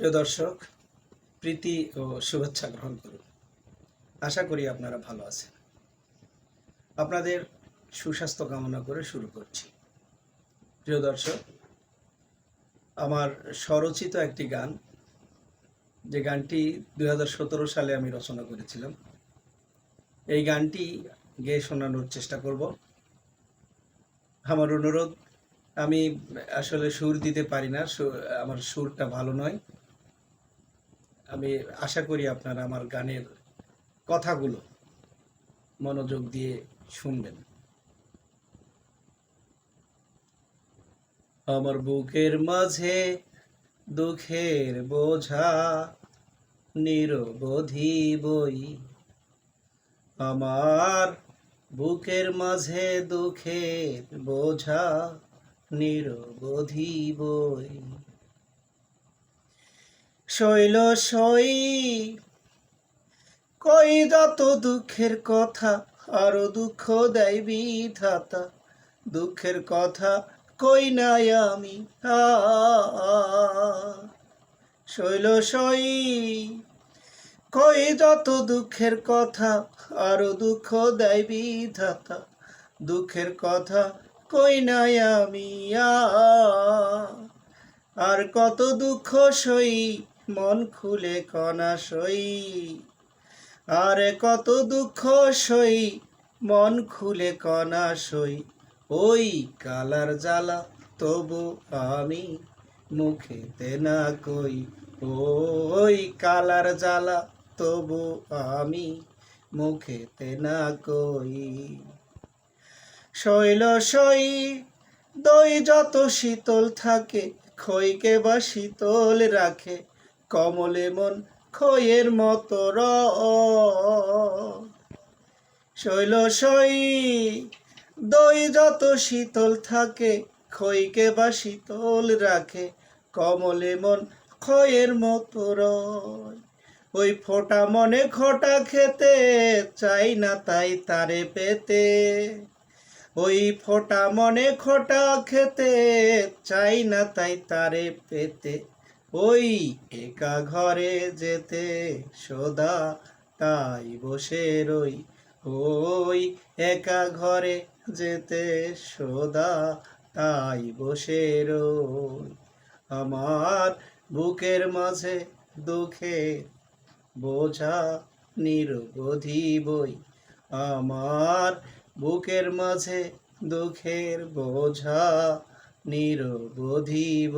প্রিয় দর্শক, প্রীতি ও শুভেচ্ছা গ্রহণ করুন। আশা করি আপনারা ভালো আছেন। আপনাদের সুস্বাস্থ্য কামনা করে শুরু করছি। প্রিয় দর্শক, আমার স্বরচিত একটি গান, যে গানটি দু হাজার সতেরো সালে আমি রচনা করেছিলাম। এই গানটি গেয়ে শোনানোর চেষ্টা করব। আমার অনুরোধ, আমি আসলে সুর দিতে পারি না আমার সুরটা ভালো নয়। আমি আশা করি আপনারা আমার গানের কথাগুলো মনোযোগ দিয়ে শুনবেন। আমার বুকের মাঝে দুঃখের বোঝা, নিরবধি বই। আমার বুকের মাঝে দুঃখের বোঝা, নিরবধি বই। শৈল সই। কই যত দুঃখের কথা, আরও দুঃখ দেয় বিধাতা। দুঃখের কথা কই নাই আমি শৈল সই। কই যত দুঃখের কথা, আরও দুঃখ দেয় বিধাতা। দুঃখের কথা কই নাই আমি আর কত দুঃখ সই মন খুলে কণা সই। আর কত দুঃখ সই, মন খুলে কণা সই। ওই কালার জ্বালা তবু আমি মুখেতে না কই। ওই কালার জ্বালা তবু আমি মুখেতে না কই। শৈল সই, দই যত শীতল থাকে, খইকে বা শীতল রাখে কমলে মন খইয়ের মতো র। শৈল সই, দই যত শীতল থাকে খইকে বা শীতল রাখে, কমলে মন খয়ের মতো রয় ওই ফোটা মনে খোটা খেতে, চাই না তাই তারে পেতে। ওই ফোটা মনে খোটা খেতে, চাই না তাই তারে পেতে। ওই একা ঘরে যেতে সদা তাই বসে রই। ওই একা ঘরে যেতে সদা তাই বসে রই। আমার বুকের মাঝে দুঃখের বোঝা নিরবধি বই। আমার বুকের মাঝে দুঃখের বোঝা নিরবধিব